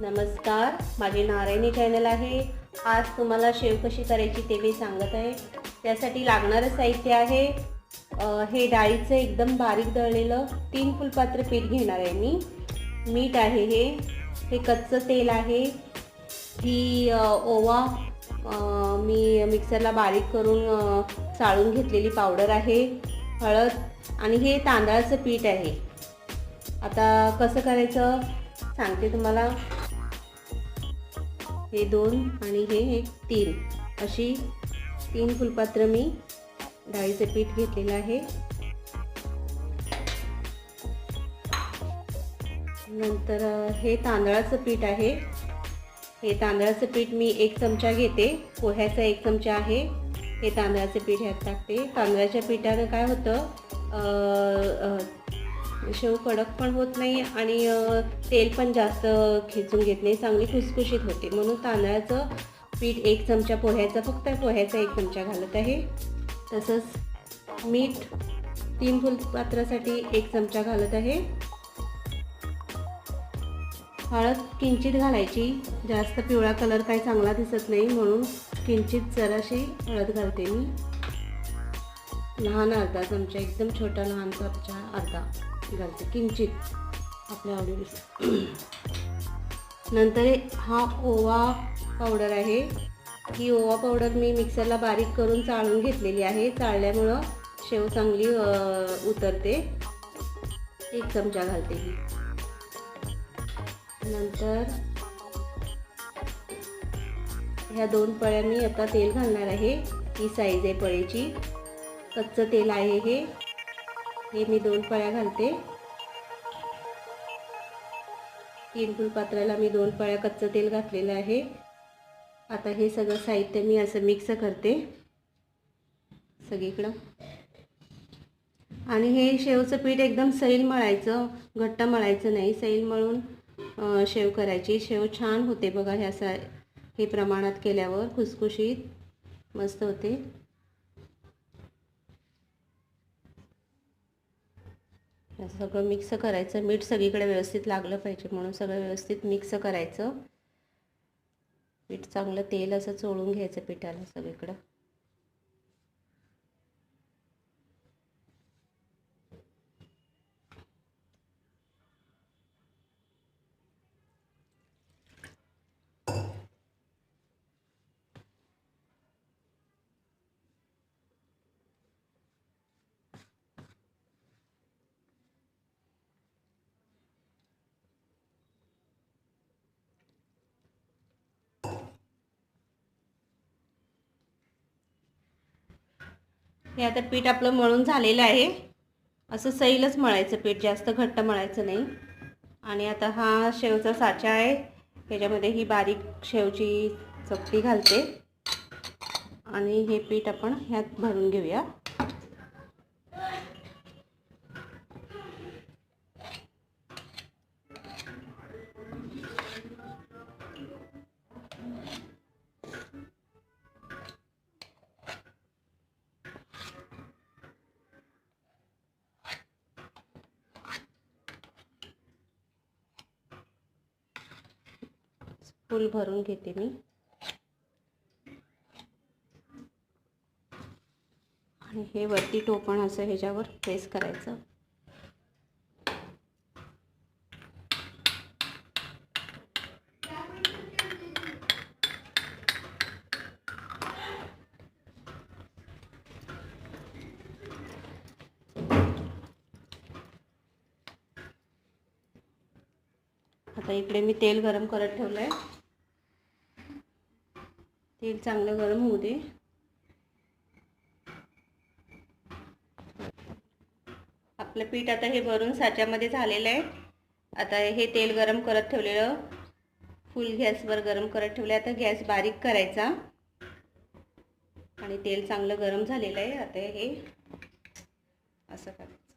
नमस्कार माझे नारायणी चॅनल आहे. आज तुम्हाला शेव कशी करायची ते मी सांगत आहे. त्यासाठी लागणारं साहित्य आहे. हे डाळीचं एकदम बारीक दळलेलं तीन फुलपात्र पीठ घेणार आहे मी. मीठ आहे हे. हे कच्चं तेल आहे. ही ओवा मी मिक्सरला बारीक करून चाळून घेतलेली पावडर आहे हळद आणि हे तांदळाचं पीठ आहे. आता कसं करायचं? सांगते तुम्हाला. हे दोन आणि हे एक तीन. अशी तीन फुलपात्र मी डाळीचं पीठ घेतलेलं आहे. नंतर हे तांदळाचं पीठ आहे. हे तांदळाचं पीठ मी एक चमचा घेते. पोह्याचा एक चमचा आहे. हे तांदळाचं पीठ ह्यात टाकते. तांदळाच्या पिठानं काय होतं? शेव कडक पण होत नाही आणि तेल पण जास्त खेचून घेत नाही. चांगली खुसखुशीत होते. म्हणून तांदळाचं पीठ एक चमचा पोह्याचा फक्त पोह्याचा एक चमचा घालत आहे. तसंच मीठ तीन फुलपात्रासाठी एक चमचा घालत आहे. हळद किंचित घालायची. जास्त पिवळा कलर काही चांगला दिसत नाही. म्हणून किंचित जराशी हळद घालते मी. लहान अर्धा चमचा एकदम छोटा लहान चमचा अर्धा. घालते किंचित आपल्या आवडीनुसार नंतर हा ओवा पावडर आहे. ही ओवा पावडर मी मिक्सरला बारीक करून चाळून घेतलेली आहे. चाळल्यामुळं शेव चांगली उतरते. एक चमचा घालते ही नंतर ह्या दोन पळ्या मी आता तेल घालणार आहे. ही साईज आहे पळीची. कच्चं तेल आहे हे. हे मी दोन पळ्या घालते. तीन फुलपात्राला मी दोन पळ्या कच्चं तेल घातलेलं आहे. आता हे सगळं साहित्य मी असं मिक्स करते. सगळीकडं. आणि हे शेवचं पीठ एकदम सैल मळायचं घट्ट मळायचं नाही. सैल मळून शेव करायची. शेव छान होते बघा ह्या सा हे प्रमाणात केल्यावर खुसखुशीत मस्त होते. असं सगळं मिक्स करायचं. मीठ सगळीकडे व्यवस्थित लागलं पाहिजे म्हणून सगळं व्यवस्थित मिक्स करायचं. पीठ चांगलं तेल असं चोळून घ्यायचं पिठाला सगळीकडं. हे आता पीठ आपलं मळून झालेलं आहे. असं सैलच मळायचं पीठ जास्त घट्ट मळायचं नाही. आणि आता हा शेवचा साचा आहे. ह्याच्यामध्ये ही बारीक शेवची चपटी घालते. आणि हे पीठ आपण ह्यात भरून घेऊया. फुल भरून घेते मी. आणि हे वरती टोपण असं ह्याच्यावर प्रेस करायचं. आता इकडे मी तेल गरम करत ठेवलं आहे तेल चांगलं गरम होऊ दे. आपलं पीठ आता हे भरून साच्यामध्ये झालेलं आहे. आता हे तेल गरम करत ठेवलेलं फुल गॅसवर गरम करत ठेवलं आता गॅस बारीक करायचा. आणि तेल चांगलं गरम झालेलं आहे. आता हे असं करायचं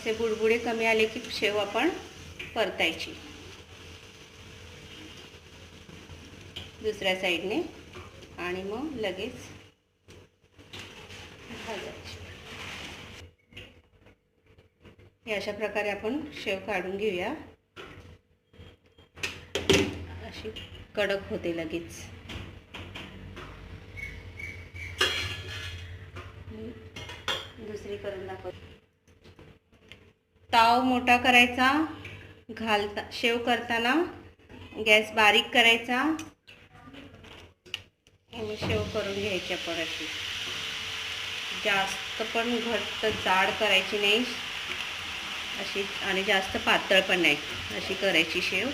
असे बुडबुडे कमी आले की शेव आपण परतायची. दुसऱ्या साईडने आणि मग लगेच हे अशा प्रकारे आपण शेव काढून घेऊया. अशी कडक होते लगेच. दुसरी करून दाखव ताव मोठा करायचा घालता शेव करताना गॅस बारीक करायचा. आणि शेव करून घ्यायची आपण अशी जास्त पण घट्ट जाड करायची नाही. अशी आणि जास्त पातळ पण नाही. अशी करायची शेव.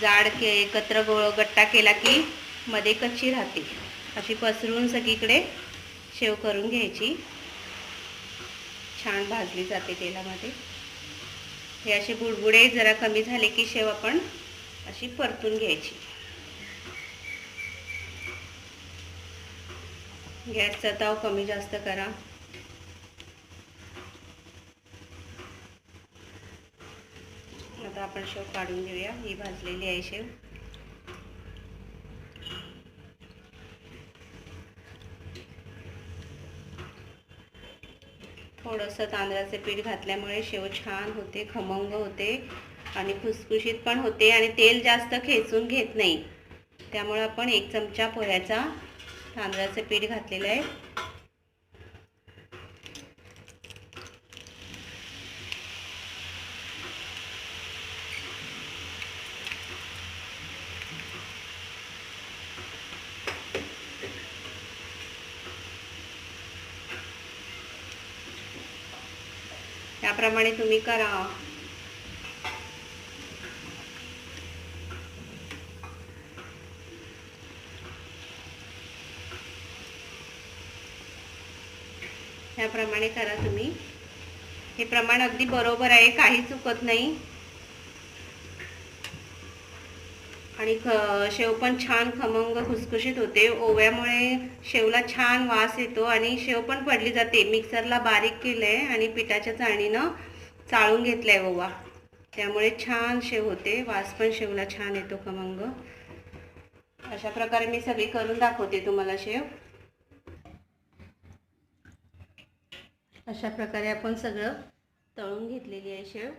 जाड के एकत्र गोळ गट्टा केला की मध्ये कच्ची राहते. अशी पसरून सगळीकडे शेव करून घ्यायची. छान भाजली जाते तेलामध्ये. हे असे बुडबुडे जरा कमी झाले की शेव आपण अशी परतून घ्यायची. गॅसचा ताव कमी जास्त करा. आता आपण शेव काढून घेऊया. ही भाजलेली आहे शेव. थोडंसं तांदळाचे पीठ घातल्यामुळे शेव छान होते खमंग होते आणि खुसखुशीत पण होते आणि तेल जास्त खेचून घेत नाही. त्यामुळं आपण एक चमचा पोह्याचा तांदळाचं पीठ घातलेलं आहे. त्याप्रमाणे तुम्ही करा. त्याप्रमाणे करा तुम्ही. हे प्रमाण अगदी बरोबर आहे काही चुकत नाही. आणि ख शेव पण छान खमंग खुसखुशीत होते. ओव्यामुळे शेवला छान वास येतो आणि शेव पण पडली जाते. मिक्सरला बारीक केलं आहे आणि पिठाच्या चाळणीनं चाळून घेतलं आहे ओवा. त्यामुळे छान शेव होते. वास पण शेवला छान येतो खमंग. अशा प्रकारे मी सगळी करून दाखवते तुम्हाला शेव. अशा प्रकारे आपण सगळं तळून घेतलेली आहे शेव.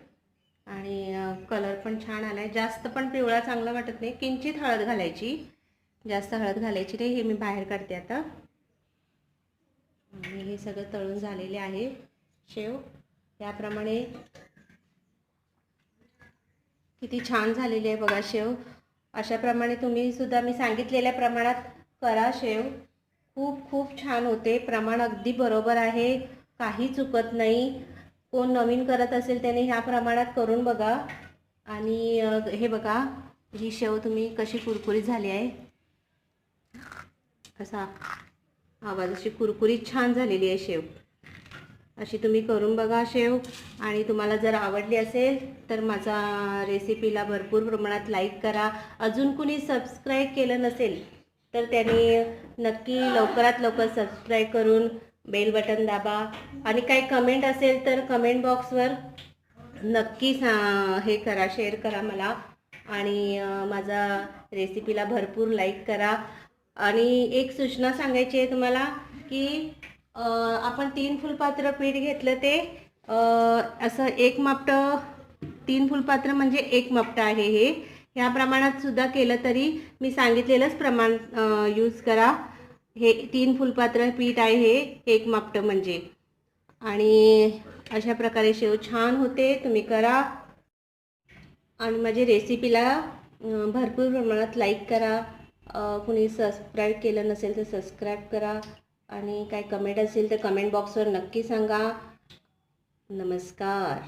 आणि कलर पण छान आला आहे जास्त पण पिवळा चांगला वाटत नाही. किंचित हळद घालायची. जास्त हळद घालायची नाही. हे मी बाहेर काढते आता. आणि हे सगळं तळून झालेले आहे. शेव. त्याप्रमाणे किती छान झालेली आहे बघा शेव. अशाप्रमाणे तुम्ही सुद्धा मी सांगितलेल्या प्रमाणात करा शेव. खूप खूप छान होते. प्रमाण अगदी बरोबर आहे. काही चुकत नाही. कोण नवीन करत असेल त्याने ह्या प्रमाणात करून बघा. आणि हे बघा ही शेव तुम्ही कशी कुरकुरीत झाली आहे. असा आवाज अशी कुरकुरीत छान झालेली आहे शेव. अशी तुम्ही करून बघा शेव. आणि तुम्हाला जर आवडली असेल तर माझा रेसिपीला भरपूर प्रमाणात लाईक करा. अजून कुणी सबस्क्राईब केलं नसेल तर त्यांनी नक्की लवकरात लवकर सबस्क्राईब करून बेल बटन दाबा. आणि काही कमेंट असेल तर कमेंट बॉक्सवर नक्की सा हे करा शेअर करा मला. आणि माझा रेसिपीला भरपूर लाईक करा. आणि एक सूचना सांगायची आहे तुम्हाला की आपण तीन फुलपात्र पीठ घेतलं ते असं एक मापटं तीन फुलपात्र म्हणजे एक मापटं आहे हे. ह्या प्रमाणात सुद्धा केलं तरी मी सांगितलेलंच प्रमाण यूज करा. हे तीन फुलपात्र पीठ आहे हे एक मापटं म्हणजे. आणि अशा प्रकारे शेव छान होते तुम्ही करा. आणि माझ्या रेसिपीला भरपूर प्रमाणात लाईक करा. कुणी सबस्क्राईब केलं नसेल तर सबस्क्राईब करा. आणि काय कमेंट असेल तर कमेंट बॉक्सवर नक्की सांगा. नमस्कार.